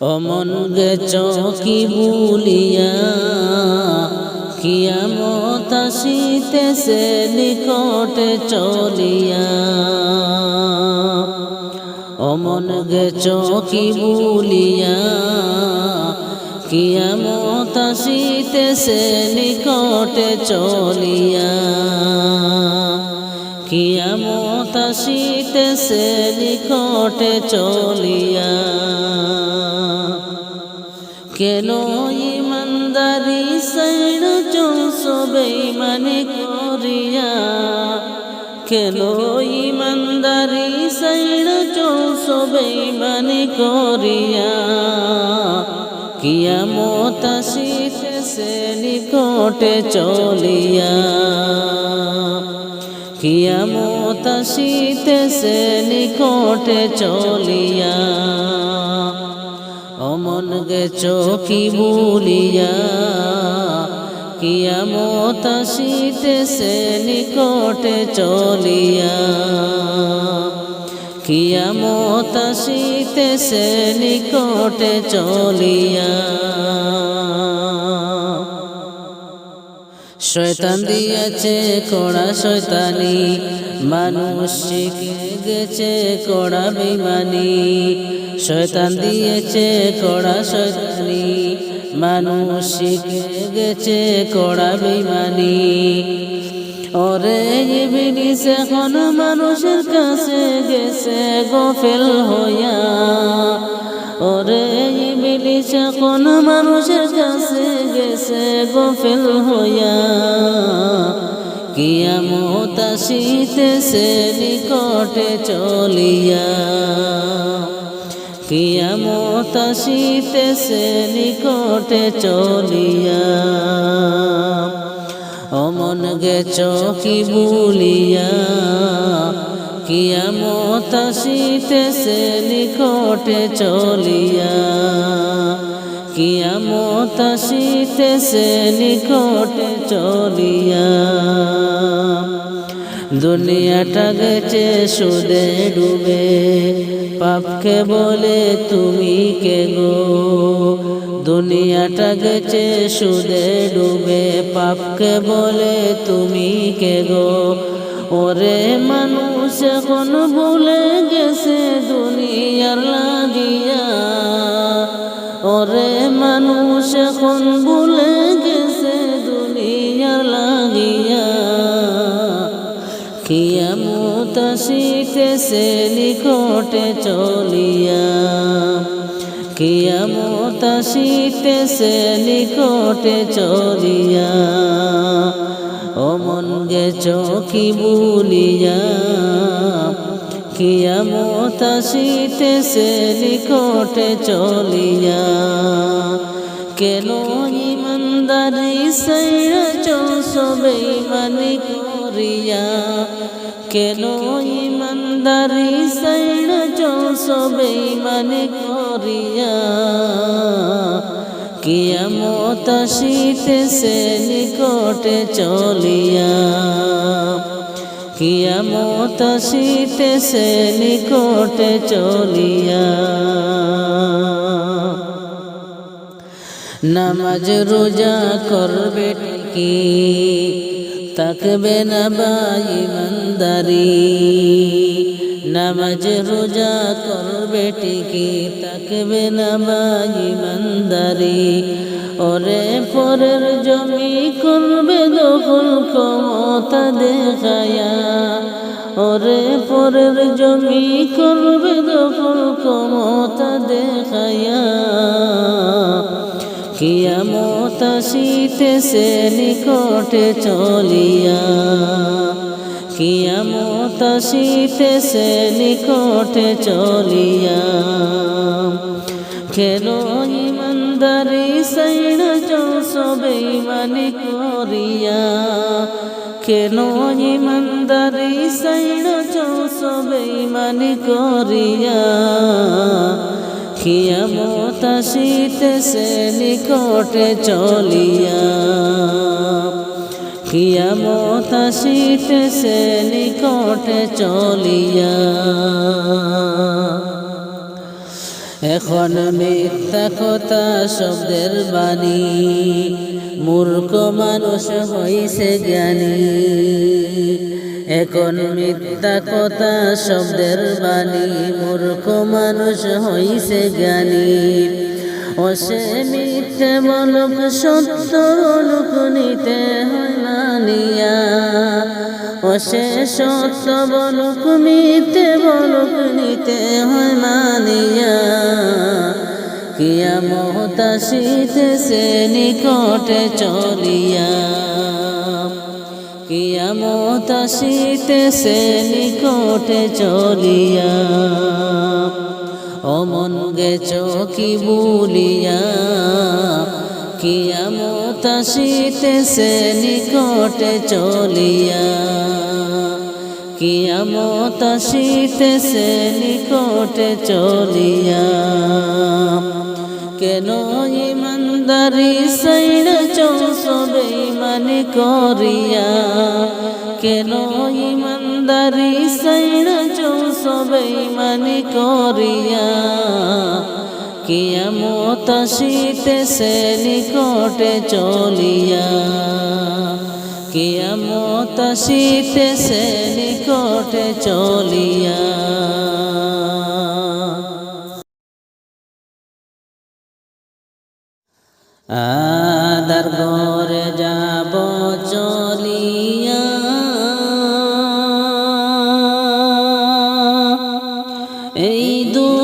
অমন গেছ কি বুলিয়া কিয়ামত আসিতেছে নিকটে চলিয়া। অমন গেছ কি বুলিয়া কিয়ামত আসিতেছে নিকটে চলিয়া। কিয়ামত আসিতেছে নিকটে চলিয়া। কেন ইমানদারি সাইড চলছো বেইমানি করিয়া। কেন ইমানদারি সাইড চলছো বেইমানি করিয়া। কিয়ামত আসিতেছে নিকটে চলিয়া। কিয়ামত আসিতেছে নিকটে চলিয়া। অমন গেছ কি ভুলিয়া কিয়ামত আসিতেছে নিকটে চলিয়া। কিয়ামত আসিতেছে নিকটে চলিয়া। শয়তান দিয়েছে কড়া শয়তানি, মানুষ শিখে গেছে কড়া বেমানি শয়তান দিয়েছে কড়া শয়তানি, মানুষ শিখে গেছে কড়া বেমানি ওরে ইবলিস এখন মানুষের কাছে গেছে গফেল হইয়া। ওরে ইবলিস এখন মানুষের কাছে গেছে গফেল হইয়া, কিয়ামত আসিতেছে নিকটে চলিয়া, কিয়ামত আসিতেছে নিকটে চলিয়া, অমন গেছ কি বুলিয়া কিয়ামত আসিতেছে নিকটে চলিয়া। কিয়ামত আসিতেছে নিকটে চলিয়া। দুনিয়াটা গেছে, সুদে ডুবে। পাপকে বলে তুমি কে গো? দুনিয়াটা গেছে, সুদে ডুবে। পাপকে বলে তুমি কে গো? ওরে মানুষ এখন ভুলে গেছে দুনিয়ার লাগিয়া। ওরে মানুষ এখন ভুলে গেছে দুনিয়ার লাগিয়া। কিয়ামত আসিতেছে নিকটে চলিয়া। কিয়ামত আসিতেছে নিকটে চলিয়া। অমন গেছ কি বুলিয়া কিয়ামত আসিতেছে নিকটে চলিয়া। কেন ইমানদারি সাইরা চলছ বেইমানি করিয়া? কেন ইমানদারি সাইরা চলছ বেইমানি করিয়া? কিয়ামত আসিতেছে নিকটে চলিয়া, কিয়ামত আসিতেছে নিকটে চলিয়া। নামাজ রোজা করবে কি? তাকবে না বাই মন্দারি নামাজ রোজা করবে টিকি তাকবে না বাই মন্দারি ওরে পরের জমি করবে দখল ক্ষমতা দেখায়া। ওরে পরের জমি করবে দখল ক্ষমতা দেখায়া। কিয়ামত আসিতেছে নিকটে চলিয়া। কিয়ামত আসিতেছে নিকটে চলিয়া কেন ইমানদারি সাইড সবে মানি করিয়া। কেন ইমানদারি সাইড সবে মানি করিয়া। কিয়ামত আসিতেছে নিকটে চলিয়া। কিয়ামত আসিতেছে নিকটে চলিয়া। এখন মিথ্যা কথা শব্দের বাণী, মূর্খ মানুষ হইছে জ্ঞানী। এখন মিথ্যা কথা শব্দের বাণী, মূর্খ মানুষ হইছে জ্ঞানী। ও সে মিথ্যে বলক, সত্য লোক নিতে হয় মানিয়া। ও সে সত্য বলক, মিথ্যে বলক, নিতে হয় মানিয়া। কিয়া কিয়ামত আসিতেছে নিকটে চলিয়া। কিয়ামত আসিতেছে নিকটে চলিয়া। অমন গেছ কি বলিয়া। কিয়ামত আসিতেছে নিকটে চলিয়া, কিয়ামত আসিতেছে নিকটে চলিয়া, কেন ইমানদারি সাইড চৌসবে মানে করিয়া, কেন ইমানদারি সাইড চৌসবে মানে করিয়া কিয়ামত আসিতেছে নিকটে চলিয়া কিয়ামত আসিতেছে নিকটে চলিয়া। আদার ঘরে যাব চলিয়া এই দুনিয়া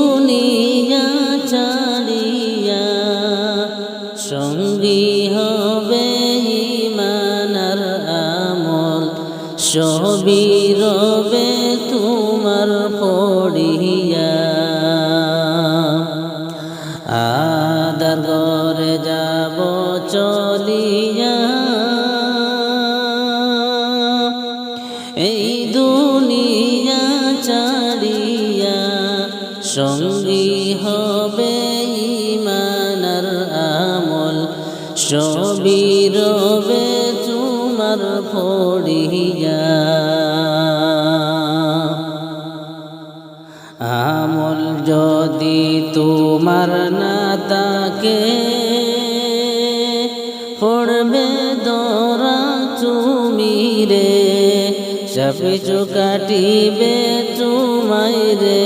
আদার ঘরে যাব চলিয়া। এই দুনিয়া ছাড়িয়া সঙ্গী হবে ইমানার আমল। সবই রবে তোমার পড়িয়া আমল যদি তোমার না তাকে পড়বে দরা তুমি রে চাপে কাটিবে তোমায় রে।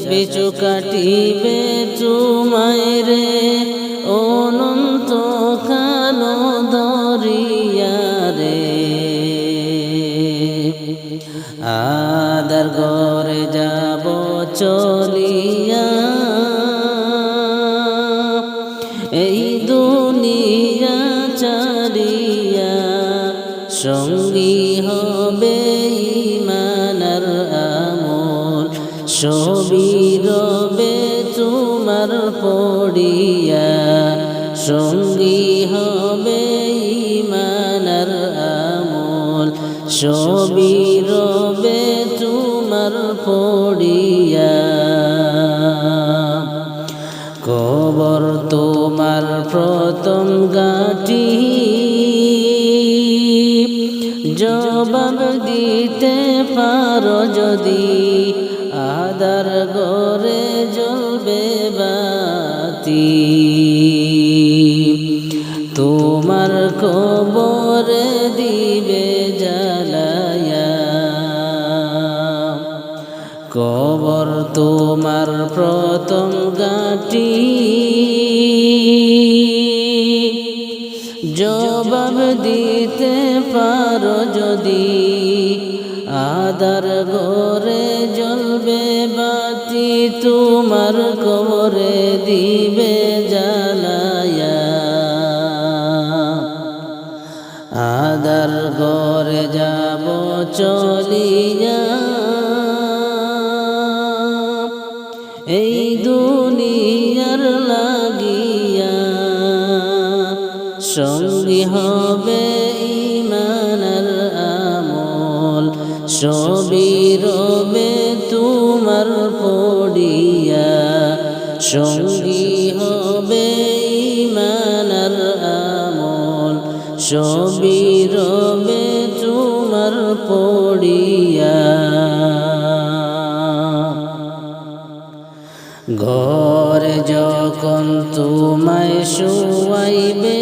সবে কাটিবে তোমায় রে অনন্ত কালো দরিয়া রে আদার ঘরে যাব চলিয়া। এই দুনিয়া চারিয়া সঙ্গী হবে ইমানার আমল, সবই পড়িয়া কবর তোমার প্রথম গাটি। জবাব দিতে পারো যদি আদার গরে জ্বলবে বাতি। তোমার কবরে তোমার প্রথম গাটি। জবাব দিতে পারো যদি, আদার গরে জ্বলবে বাতি, তোমার কবরে দিবে জ্বালায়া। আদার গরে যাব চলিয়া দুনিয়ার লাগিয়া সঙ্গী হবে ইমানার আমল। সবই রবে তোমার পড়িয়া। সঙ্গী হবে ইমানার আমল। সবই রবে তোমার পড়িয়া। ঘরে যখন তোমায় শুয়াইবে।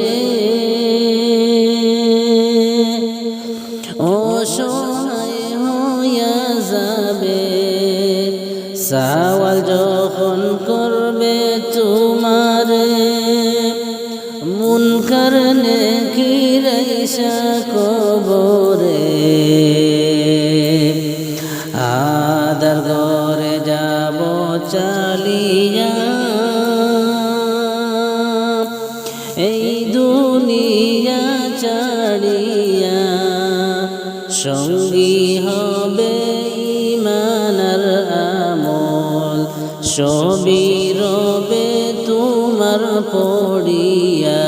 ও অসহায় হইয়া যাবে, সাওয়াল যখন করবে তোমারে, মুনকার নেকিরাইসা কবরে। আদার ঘরে যাব চালিয়া এই দুনিয়া ছাড়িয়া সঙ্গী হবে ইমানার আমল। সবই রবে তোমার পড়িয়া।